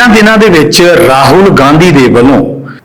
ਇਹਨਾਂ ਦਿਨਾਂ ਦੇ ਵਿੱਚ ਰਾਹੁਲ ਗਾਂਧੀ ਦੇ ਵੱਲੋਂ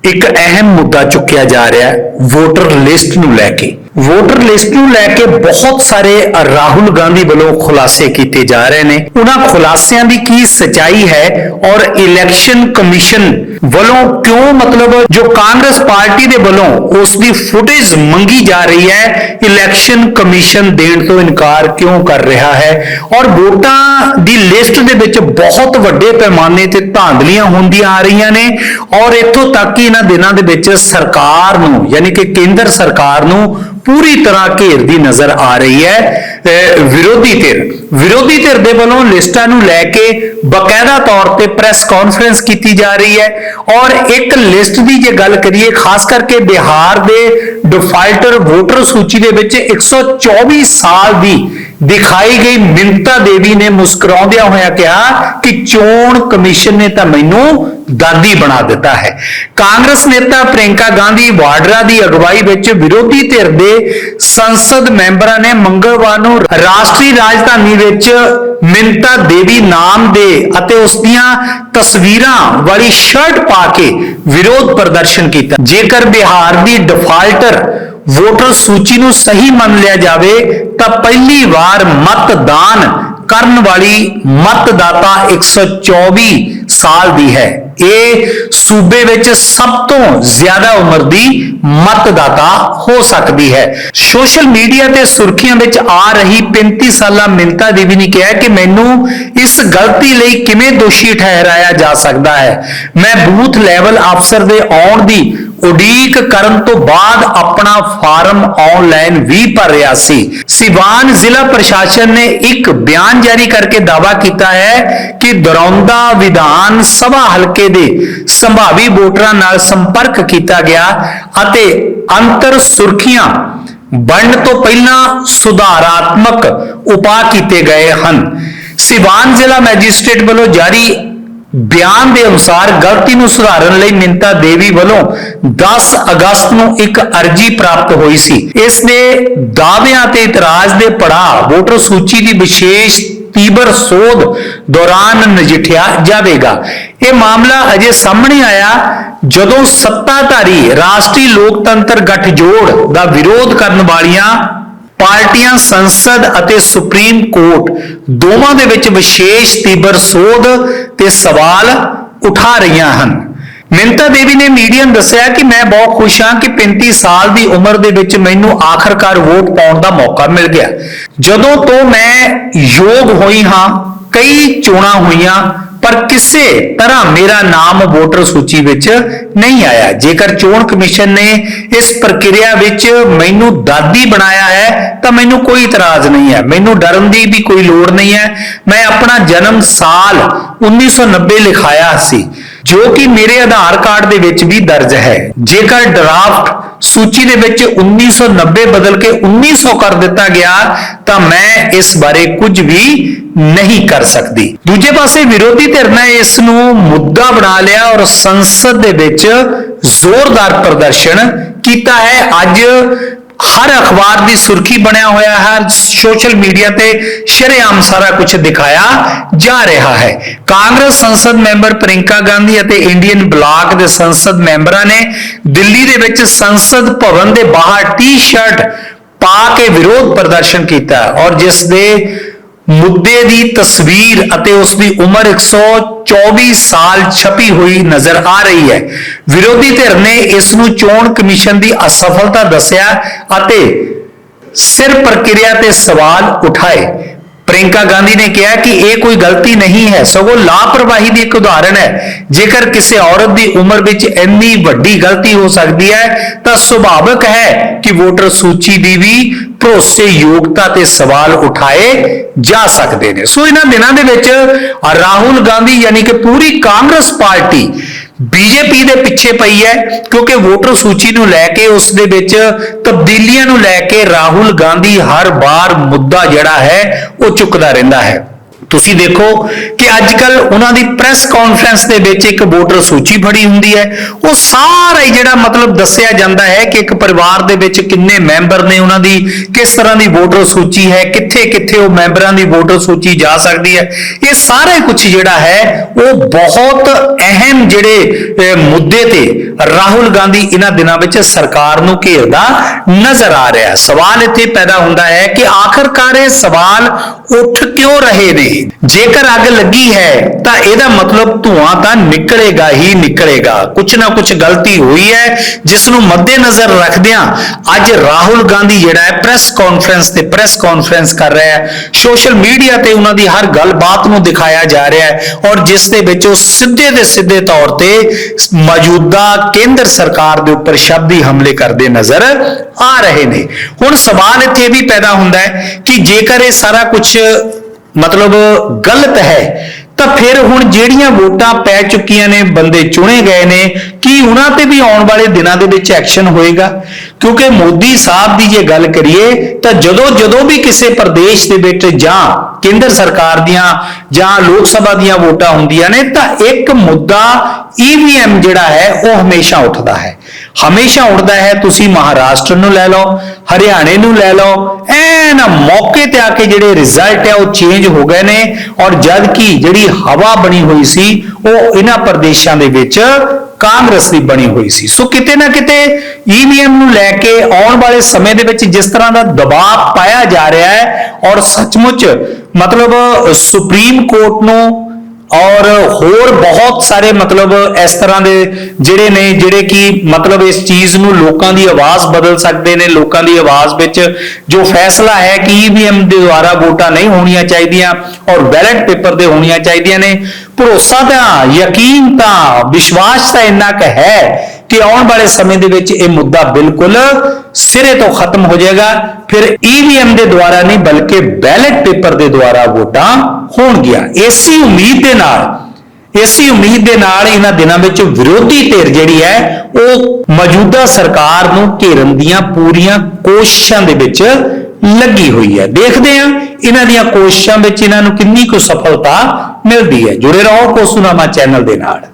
ਇੱਕ ਅਹਿਮ ਮੁੱਦਾ ਚੁੱਕਿਆ ਜਾ ਰਿਹਾ ਹੈ ਵੋਟਰ ਲਿਸਟ ਨੂੰ ਲੈ ਕੇ। ਵੋਟਰ ਲਿਸਟ ਨੂੰ ਲੈ ਕੇ ਬਹੁਤ ਸਾਰੇ ਰਾਹੁਲ ਗਾਂਧੀ ਵੱਲੋਂ ਖੁਲਾਸੇ ਕੀਤੇ ਜਾ ਰਹੇ ਨੇ। ਉਹਨਾਂ ਖੁਲਾਸਿਆਂ ਦੀ ਕੀ ਸਚਾਈ ਹੈ ਔਰ ਇਲੈਕਸ਼ਨ ਕਮਿਸ਼ਨ ਵੱਲੋਂ ਕਿਉਂ ਮਤਲਬ ਜੋ ਕਾਂਗਰਸ ਪਾਰਟੀ ਦੇ ਵੱਲੋਂ ਉਸ ਦੀ ਫੁਟੇਜ ਮੰਗੀ ਜਾ ਰਹੀ ਹੈ ਇਲੈਕਸ਼ਨ ਕਮਿਸ਼ਨ ਦੇਣ ਤੋਂ ਇਨਕਾਰ ਕਿਉਂ ਕਰ ਰਿਹਾ ਹੈ? ਔਰ ਵੋਟਾਂ ਦੀ ਲਿਸਟ ਦੇ ਵਿੱਚ ਬਹੁਤ ਵੱਡੇ ਪੈਮਾਨੇ ਤੇ ਧਾਂਦਲੀਆਂ ਹੁੰਦੀਆਂ ਆ ਰਹੀਆਂ ਨੇ, ਔਰ ਇੱਥੋਂ ਤੱਕ ਕਿ ਇਹਨਾਂ ਦਿਨਾਂ ਦੇ ਵਿੱਚ ਸਰਕਾਰ ਨੂੰ, ਯਾਨੀ ਕਿ ਕੇਂਦਰ ਸਰਕਾਰ ਨੂੰ ਪੂਰੀ ਤਰ੍ਹਾਂ ਘੇਰਦੀ ਨਜ਼ਰ ਆ ਰਹੀ ਹੈ। ਵਿਰੋਧੀ ਧਿਰ। ਵਿਰੋਧੀ ਧਿਰ ਦੇ ਵੱਲੋਂ ਲਿਸਟਾਂ ਨੂੰ ਲੈ ਕੇ ਬਕਾਇਦਾ ਤੌਰ ਤੇ ਪ੍ਰੈਸ ਕਾਨਫਰੰਸ ਕੀਤੀ ਜਾ ਰਹੀ ਹੈ ਔਰ ਇੱਕ ਲਿਸਟ ਦੀ ਜੇ ਗੱਲ ਕਰੀਏ, ਖਾਸ ਕਰਕੇ ਬਿਹਾਰ ਦੇ ਡਿਫਾਲਟਰ ਵੋਟਰ ਸੂਚੀ ਦੇ ਵਿੱਚ 124 ਸਾਲ ਦੀ ਦਿਖਾਈ ਗਈ ਮਿੰਤਾ ਦੇਵੀ ਨੇ ਮੁਸਕਰਾਉਂਦਿਆਂ ਹੋਇਆ ਕਿਹਾ ਕਿ ਚੋਣ ਕਮਿਸ਼ਨ ਨੇ ਤਾਂ ਮੈਨੂੰ ਦਾਦੀ ਬਣਾ ਦਿੱਤਾ ਹੈ। ਕਾਂਗਰਸ ਨੇਤਾ ਪ੍ਰਿੰਕਾ ਗਾਂਧੀ ਵਾਡਰਾ ਦੀ ਅਗਵਾਈ ਵਿੱਚ ਵਿਰੋਧੀ ਧਿਰ ਦੇ ਸੰਸਦ ਮੈਂਬਰਾਂ ਨੇ ਮੰਗਲਵਾਰ ਨੂੰ ਰਾਸ਼ਟਰੀ ਰਾਜਧਾਨੀ ਵਿੱਚ ਮਿੰਤਾ ਦੇਵੀ ਨਾਮ ਦੇ ਅਤੇ ਉਸ ਦੀਆਂ ਤਸਵੀਰਾਂ ਵਾਲੀ ਸ਼ਰਟ ਪਾ ਕੇ ਵਿਰੋਧ ਪ੍ਰਦਰਸ਼ਨ ਕੀਤਾ। ਜੇਕਰ ਬਿਹਾਰ ਦੀ ਡਿਫਾਲਟਰ ਵੋਟਰ ਸੂਚੀ ਨੂੰ ਸਹੀ ਮੰਨ ਲਿਆ ਜਾਵੇ ਤਾਂ ਪਹਿਲੀ ਵਾਰ ਮਤਦਾਨ ਕਰਨ ਵਾਲੀ ਮਤਦਾਤਾ 124 ਸਾਲ ਦੀ ਹੈ। ਇਹ ਸੂਬੇ ਵਿੱਚ ਸਭ ਤੋਂ ਜ਼ਿਆਦਾ ਉਮਰ ਦੀ ਮਤਦਾਤਾ ਹੋ ਸਕਦੀ ਹੈ। ਸੋਸ਼ਲ ਮੀਡੀਆ ਤੇ ਸੁਰਖੀਆਂ ਵਿੱਚ ਆ ਰਹੀ 35 ਸਾਲਾ ਮਿੰਤਾ ਦੇਵੀ ਨੇ ਕਿਹਾ ਕਿ ਮੈਨੂੰ ਇਸ ਗਲਤੀ ਲਈ ਕਿਵੇਂ ਦੋਸ਼ੀ ਠਹਿਰਾਇਆ ਜਾ ਸਕਦਾ ਹੈ। ਮੈਂ ਬੂਥ ਲੈਵਲ ਅਫਸਰ ਦੇ ਆਉਣ ਦੀ ਉਡੀਕ ਕਰਨ ਤੋਂ ਬਾਅਦ ਆਪਣਾ ਫਾਰਮ ਆਨਲਾਈਨ ਵੀ ਭਰ ਰਿਹਾ ਸੀ। ਸਿਵਾਨ ਜ਼ਿਲ੍ਹਾ ਪ੍ਰਸ਼ਾਸਨ ਨੇ ਇੱਕ ਬਿਆਨ ਜਾਰੀ ਕਰਕੇ ਦਾਅਵਾ ਕੀਤਾ ਹੈ ਕਿ ਦਰੌਂਦਾ ਵਿਧਾਨ ਸਭਾ ਹਲਕੇ ਦੇ ਸੰਭਾਵੀ ਵੋਟਰਾਂ ਨਾਲ ਸੰਪਰਕ ਕੀਤਾ ਗਿਆ ਅਤੇ ਅੰਤਰ ਸੁਰਖੀਆਂ ਬਣਨ ਤੋਂ ਪਹਿਲਾਂ ਸੁਧਾਰਾਤਮਕ ਉਪਾਅ ਕੀਤੇ ਗਏ ਹਨ। ਸਿਵਾਨ ਜ਼ਿਲ੍ਹਾ ਮੈਜਿਸਟ੍ਰੇਟ ਵੱਲੋਂ ਜਾਰੀ ਬਿਆਨ ਦੇ ਅਨੁਸਾਰ ਗਲਤੀ ਨੂੰ ਸੁਧਾਰਨ ਲਈ ਮਿੰਤਾ ਦੇਵੀ ਵੱਲੋਂ 10 ਅਗਸਤ ਨੂੰ ਇੱਕ ਅਰਜੀ ਪ੍ਰਾਪਤ ਹੋਈ ਸੀ। ਇਸ ਦੇ ਦਾਅਵਿਆਂ ਤੇ ਇਤਰਾਜ਼ ਦੇ ਪੜਾਅ ਵੋਟਰ ਸੂਚੀ ਦੀ ਵਿਸ਼ੇਸ਼ ਤੀਬਰ ਸੋਧ ਦੌਰਾਨ ਨਜਿੱਠਿਆ ਜਾਵੇਗਾ। ਇਹ ਮਾਮਲਾ ਅਜੇ ਸਾਹਮਣੇ ਆਇਆ ਜਦੋਂ ਸੱਤਾਧਾਰੀ ਰਾਸ਼ਟਰੀ ਲੋਕਤੰਤਰ ਗੱਠਜੋੜ ਦਾ ਵਿਰੋਧ ਕਰਨ ਵਾਲੀਆਂ ਪਾਰਟੀਆਂ ਸੰਸਦ ਅਤੇ ਸੁਪਰੀਮ ਕੋਰਟ ਦੋਵਾਂ ਦੇ ਵਿੱਚ ਵਿਸ਼ੇਸ਼ ਤੀਬਰ ਸੋਧ ਤੇ ਸਵਾਲ ਉਠਾ ਰਹੀਆਂ ਹਨ। ਮਿੰਤਾ ਦੇਵੀ ਨੇ ਮੀਡੀਆ ਨੂੰ ਦੱਸਿਆ ਕਿ ਮੈਂ ਬਹੁਤ ਖੁਸ਼ ਹਾਂ ਕਿ 35 ਸਾਲ ਦੀ ਉਮਰ ਦੇ ਵਿੱਚ ਮੈਨੂੰ ਆਖਰਕਾਰ ਵੋਟ ਪਾਉਣ ਦਾ ਮੌਕਾ ਮਿਲ ਗਿਆ। ਜਦੋਂ ਤੋਂ ਮੈਂ ਯੋਗ ਹੋਈ ਹਾਂ, ਕਈ ਚੋਣਾਂ ਹੋਈਆਂ ਪਰ ਕਿਸੇ ਤਰ੍ਹਾਂ ਮੇਰਾ ਨਾਮ ਵੋਟਰ ਸੂਚੀ ਵਿੱਚ ਨਹੀਂ ਆਇਆ। ਜੇਕਰ ਚੋਣ ਕਮਿਸ਼ਨ ਨੇ ਇਸ ਪ੍ਰਕਿਰਿਆ ਵਿੱਚ ਮੈਨੂੰ ਦਾਦੀ ਬਣਾਇਆ ਹੈ, ਤਾਂ ਮੈਨੂੰ ਕੋਈ ਇਤਰਾਜ਼ ਨਹੀਂ ਹੈ। ਮੈਨੂੰ ਡਰਨ ਦੀ ਵੀ ਕੋਈ ਲੋੜ ਨਹੀਂ ਹੈ। ਮੈਂ ਆਪਣਾ ਜਨਮ ਸਾਲ 1990 ਲਿਖਾਇਆ ਸੀ, ਜੋ ਕਿ ਮੇਰੇ ਆਧਾਰ ਕਾਰਡ ਦੇ ਵਿੱਚ ਵੀ ਦਰਜ ਹੈ। ਜੇਕਰ ਡਰਾਫਟ ਸੂਚੀ ਦੇ ਵਿੱਚ 1990 ਬਦਲ ਕੇ 1900 ਕਰ ਦਿੱਤਾ ਗਿਆ ਤਾਂ ਮੈਂ ਇਸ ਬਾਰੇ ਕੁਝ ਵੀ ਨਹੀਂ ਕਰ ਸਕਦੀ। ਦੂਜੇ ਪਾਸੇ ਵਿਰੋਧੀ ਧਿਰ ਨੇ ਇਸ ਨੂੰ ਮੁੱਦਾ ਬਣਾ ਲਿਆ ਔਰ ਸੰਸਦ ਦੇ ਵਿੱਚ ਜ਼ੋਰਦਾਰ ਪ੍ਰਦਰਸ਼ਨ ਕੀਤਾ ਹੈ। ਅੱਜ ਹਰ ਅਖਬਾਰ ਦੀ ਸੁਰਖੀ ਬਣਿਆ ਹੋਇਆ ਹੈ, ਸੋਸ਼ਲ ਮੀਡੀਆ ਤੇ ਸ਼ਰੇਆਮ ਸਾਰਾ ਕੁਝ ਦਿਖਾਇਆ ਜਾ ਰਿਹਾ ਹੈ। ਕਾਂਗਰਸ ਸੰਸਦ ਮੈਂਬਰ ਪ੍ਰਿੰਕਾ ਗਾਂਧੀ ਅਤੇ ਇੰਡੀਅਨ ਬਲਾਕ ਦੇ ਸੰਸਦ ਮੈਂਬਰਾਂ ਨੇ ਦਿੱਲੀ ਦੇ ਵਿੱਚ ਸੰਸਦ ਭਵਨ ਦੇ ਬਾਹਰ ਟੀ-ਸ਼ਰਟ ਪਾ ਕੇ ਵਿਰੋਧ ਪ੍ਰਦਰਸ਼ਨ ਕੀਤਾ ਔਰ ਜਿਸ ਦੇ ਮੁੱਦੇ ਦੀ ਤਸਵੀਰ ਅਤੇ ਉਸ ਦੀ ਉਮਰ 124 ਸਾਲ ਛਪੀ ਹੋਈ ਨਜ਼ਰ ਆ ਰਹੀ ਹੈ। ਵਿਰੋਧੀ ਧਿਰ ਨੇ ਇਸ ਨੂੰ ਚੋਣ ਕਮਿਸ਼ਨ ਦੀ ਅਸਫਲਤਾ ਦੱਸਿਆ ਅਤੇ ਸਿਰ ਪ੍ਰਕਿਰਿਆ ਤੇ ਸਵਾਲ ਉਠਾਏ। ਪ੍ਰਿੰਕਾ ਗਾਂਧੀ ਨੇ ਕਿਹਾ ਕਿ ਇਹ ਕੋਈ ਗਲਤੀ ਨਹੀਂ ਹੈ, ਸਗੋਂ ਲਾਪਰਵਾਹੀ ਦੀ ਇੱਕ ਉਦਾਹਰਣ ਹੈ। ਜੇਕਰ ਕਿਸੇ ਔਰਤ ਦੀ ਉਮਰ ਵਿੱਚ ਇੰਨੀ ਵੱਡੀ ਗਲਤੀ ਹੋ ਸਕਦੀ ਹੈ, ਤਾਂ ਸੁਭਾਵਿਕ ਹੈ ਕਿ ਵੋਟਰ ਸੂਚੀ ਦੀ ਵੀ ਭਰੋਸੇ ਯੋਗਤਾ ਤੇ ਸਵਾਲ ਉਠਾਏ ਜਾ ਸਕਦੇ ਨੇ। ਸੋ ਇਹਨਾਂ ਦਿਨਾਂ ਦੇ ਵਿੱਚ ਰਾਹੁਲ ਗਾਂਧੀ ਯਾਨੀ ਕਿ ਪੂਰੀ ਕਾਂਗਰਸ ਪਾਰਟੀ ਬੀਜੇਪੀ ਦੇ ਪਿੱਛੇ ਪਈ ਹੈ ਕਿਉਂਕਿ ਵੋਟਰ ਸੂਚੀ ਨੂੰ ਲੈ ਕੇ, ਉਸ ਦੇ ਵਿੱਚ ਤਬਦੀਲੀਆਂ ਨੂੰ ਲੈ ਕੇ ਰਾਹੁਲ ਗਾਂਧੀ ਹਰ ਵਾਰ ਮੁੱਦਾ ਜਿਹੜਾ ਹੈ ਉਹ ਚੁੱਕਦਾ ਰਹਿੰਦਾ ਹੈ। ਤੁਸੀਂ ਦੇਖੋ ਕਿ ਅੱਜ ਕੱਲ ਉਹਨਾਂ ਦੀ ਪ੍ਰੈਸ ਕਾਨਫਰੰਸ ਦੇ ਵਿੱਚ ਇੱਕ ਵੋਟਰ ਸੂਚੀ ਫੜੀ ਹੁੰਦੀ ਹੈ। ਉਹ ਸਾਰਾ ਹੀ ਜਿਹੜਾ ਮਤਲਬ ਦੱਸਿਆ ਜਾਂਦਾ ਹੈ ਕਿ ਇੱਕ ਪਰਿਵਾਰ ਦੇ ਵਿੱਚ ਕਿੰਨੇ ਮੈਂਬਰ ਨੇ ਉਹਨਾਂ ਦੀ, ਕਿਸ ਤਰ੍ਹਾਂ ਦੀ ਵੋਟਰ ਸੂਚੀ ਹੈ ਕਿੱਥੇ ਕਿੱਥੇ ਉਹ ਮੈਂਬਰਾਂ ਦੀ ਵੋਟਰ ਸੂਚੀ ਜਾ ਸਕਦੀ ਹੈ। ਇਹ ਸਾਰਾ ਕੁਝ ਜਿਹੜਾ ਹੈ, ਉਹ ਬਹੁਤ ਅਹਿਮ ਜਿਹੜੇ ਮੁੱਦੇ ਤੇ ਰਾਹੁਲ ਗਾਂਧੀ ਇਹਨਾਂ ਦਿਨਾਂ ਵਿੱਚ ਸਰਕਾਰ ਨੂੰ ਘੇਰਦਾ ਨਜ਼ਰ ਆ ਰਿਹਾ। ਸਵਾਲ ਇੱਥੇ ਪੈਦਾ ਹੁੰਦਾ ਹੈ ਕਿ ਆਖਰਕਾਰ ਇਹ ਸਵਾਲ ਉੱਠ ਕਿਉਂ ਰਹੇ ਨੇ? ਜੇਕਰ ਅੱਗ ਲੱਗੀ ਹੈ, ਤਾਂ ਇਹਦਾ ਮਤਲਬ ਧੂਆਂ ਤਾਂ ਨਿਕਲੇਗਾ ਹੀ ਨਿਕਲੇਗਾ। ਕੁਛ ਨਾ ਕੁਛ ਗਲਤੀ ਹੋਈ ਹੈ ਜਿਸ ਨੂੰ ਮੱਦੇਨਜ਼ਰ ਰੱਖਦਿਆਂ ਅੱਜ ਰਾਹੁਲ ਗਾਂਧੀ ਜਿਹੜਾ ਹੈ ਪ੍ਰੈਸ ਕਾਨਫਰੰਸ ਤੇ ਪ੍ਰੈਸ ਕਾਨਫਰੰਸ ਕਰ ਰਿਹਾ ਹੈ। ਸੋਸ਼ਲ ਮੀਡੀਆ ਤੇ ਉਹਨਾਂ ਦੀ ਹਰ ਗੱਲਬਾਤ ਨੂੰ ਦਿਖਾਇਆ ਜਾ ਰਿਹਾ ਹੈ ਔਰ ਜਿਸ ਦੇ ਵਿੱਚ ਉਹ ਸਿੱਧੇ ਦੇ ਸਿੱਧੇ ਤੌਰ ਤੇ ਮੌਜੂਦਾ ਕੇਂਦਰ ਸਰਕਾਰ ਦੇ ਉੱਪਰ ਸ਼ਬਦੀ ਹਮਲੇ ਕਰਦੇ ਨਜ਼ਰ ਆ ਰਹੇ ਨੇ। ਹੁਣ ਸਵਾਲ ਇੱਥੇ ਇਹ ਵੀ ਪੈਦਾ ਹੁੰਦਾ ਹੈ ਕਿ ਜੇਕਰ ਇਹ ਸਾਰਾ ਕੁਝ ਮਤਲਬ ਗਲਤ ਹੈ, ਤਾਂ ਫਿਰ ਹੁਣ ਜਿਹੜੀਆਂ ਵੋਟਾਂ ਪੈ ਚੁੱਕੀਆਂ ਨੇ, ਬੰਦੇ ਚੁਣੇ ਗਏ ਨੇ, ਕੀ ਉਹਨਾਂ ਤੇ ਵੀ ਆਉਣ ਵਾਲੇ ਦਿਨਾਂ ਦੇ ਵਿੱਚ ਐਕਸ਼ਨ ਹੋਏਗਾ? ਕਿਉਂਕਿ ਮੋਦੀ ਸਾਹਿਬ ਦੀ ਜੇ ਗੱਲ ਕਰੀਏ, ਤਾਂ ਜਦੋਂ ਜਦੋਂ ਵੀ ਕਿਸੇ ਪ੍ਰਦੇਸ਼ ਦੇ ਵਿੱਚ ਜਾਂ ਕੇਂਦਰ ਸਰਕਾਰ ਦੀਆਂ ਜਾਂ ਲੋਕ ਸਭਾ ਦੀਆਂ ਵੋਟਾਂ ਹੁੰਦੀਆਂ ਨੇ, ਤਾਂ ਇੱਕ ਮੁੱਦਾ ਈਵੀਐਮ ਜਿਹੜਾ ਹੈ, ਉਹ ਹਮੇਸ਼ਾ ਉੱਠਦਾ ਹੈ। ਹਮੇਸ਼ਾ ਉੱਠਦਾ ਹੈ, ਤੁਸੀਂ ਮਹਾਰਾਸ਼ਟਰ ਨੂੰ ਲੈ ਲਓ, ਹਰਿਆਣੇ ਨੂੰ ਲੈ ਲਓ ਐਨ ਮੌਕੇ ਤੇ ਆ ਕੇ ਜਿਹੜੇ ਰਿਜ਼ਲਟ ਹੈ ਉਹ ਚੇਂਜ ਹੋ ਗਏ ਨੇ ਔਰ ਜਦ ਕਿ ਜਿਹੜੀ ਹਵਾ ਬਣੀ ਹੋਈ ਸੀ, ਉਹ ਇਹਨਾਂ ਪ੍ਰਦੇਸ਼ਾਂ ਦੇ ਵਿੱਚ ਕਾਂਗਰਸ ਦੀ ਬਣੀ ਹੋਈ ਸੀ। ਸੋ ਕਿਤੇ ਨਾ ਕਿਤੇ ਈਵੀਐਮ ਨੂੰ ਲੈ ਕੇ ਆਉਣ ਵਾਲੇ ਸਮੇਂ ਦੇ ਵਿੱਚ ਜਿਸ ਤਰ੍ਹਾਂ ਦਾ ਦਬਾਅ ਪਾਇਆ ਜਾ ਰਿਹਾ ਹੈ ਔਰ ਸੱਚਮੁੱਚ ਮਤਲਬ ਸੁਪਰੀਮ ਕੋਰਟ ਨੂੰ ਔਰ ਹੋਰ ਬਹੁਤ ਸਾਰੇ ਮਤਲਬ ਇਸ ਤਰ੍ਹਾਂ ਦੇ ਜਿਹੜੇ ਨੇ, ਜਿਹੜੇ ਕਿ ਮਤਲਬ ਇਸ ਚੀਜ਼ ਨੂੰ ਲੋਕਾਂ ਦੀ ਆਵਾਜ਼ ਬਦਲ ਸਕਦੇ ਨੇ, ਲੋਕਾਂ ਦੀ ਆਵਾਜ਼ ਵਿੱਚ ਜੋ ਫੈਸਲਾ ਹੈ ਕਿ ਈਵੀਐਮ ਦੇ ਦੁਆਰਾ ਵੋਟਾਂ ਨਹੀਂ ਹੋਣੀਆਂ ਚਾਹੀਦੀਆਂ ਔਰ ਬੈਲਟ ਪੇਪਰ ਦੇ ਹੋਣੀਆਂ ਚਾਹੀਦੀਆਂ ਨੇ, ਭਰੋਸਾ ਤਾਂ ਯਕੀਨ ਤਾਂ ਵਿਸ਼ਵਾਸ ਤਾਂ ਇੰਨਾ ਕੁ ਹੈ ਕਿ ਆਉਣ ਵਾਲੇ ਸਮੇਂ ਦੇ ਵਿੱਚ ਇਹ ਮੁੱਦਾ ਬਿਲਕੁਲ ਸਿਰੇ ਤੋਂ ਖਤਮ ਹੋ ਜਾਏਗਾ। ਫਿਰ ਈਵੀਐਮ ਦੇ ਦੁਆਰਾ ਨਹੀਂ, ਬਲਕਿ ਬੈਲਟ ਪੇਪਰ ਦੇ ਦੁਆਰਾ ਵੋਟਾਂ ਹੋਣਗੀਆਂ। ਇਸੇ ਉਮੀਦ ਦੇ ਨਾਲ, ਇਸੇ ਉਮੀਦ ਦੇ ਨਾਲ ਇਹਨਾਂ ਦਿਨਾਂ ਵਿੱਚ ਵਿਰੋਧੀ ਧਿਰ ਜਿਹੜੀ ਹੈ, ਉਹ ਮੌਜੂਦਾ ਸਰਕਾਰ ਨੂੰ ਘੇਰਨ ਦੀਆਂ ਪੂਰੀਆਂ ਕੋਸ਼ਿਸ਼ਾਂ ਦੇ ਵਿੱਚ ਲੱਗੀ ਹੋਈ ਹੈ। ਦੇਖਦੇ ਹਾਂ ਇਹਨਾਂ ਦੀਆਂ ਕੋਸ਼ਿਸ਼ਾਂ ਵਿੱਚ ਇਹਨਾਂ ਨੂੰ ਕਿੰਨੀ ਕੁ ਸਫਲਤਾ ਮਿਲਦੀ ਹੈ। ਜੁੜੇ ਰਹੋ ਕੋਸੂਨਾਮਾ ਚੈਨਲ ਦੇ ਨਾਲ।